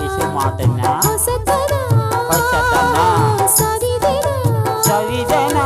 విషమాతన సవిదనా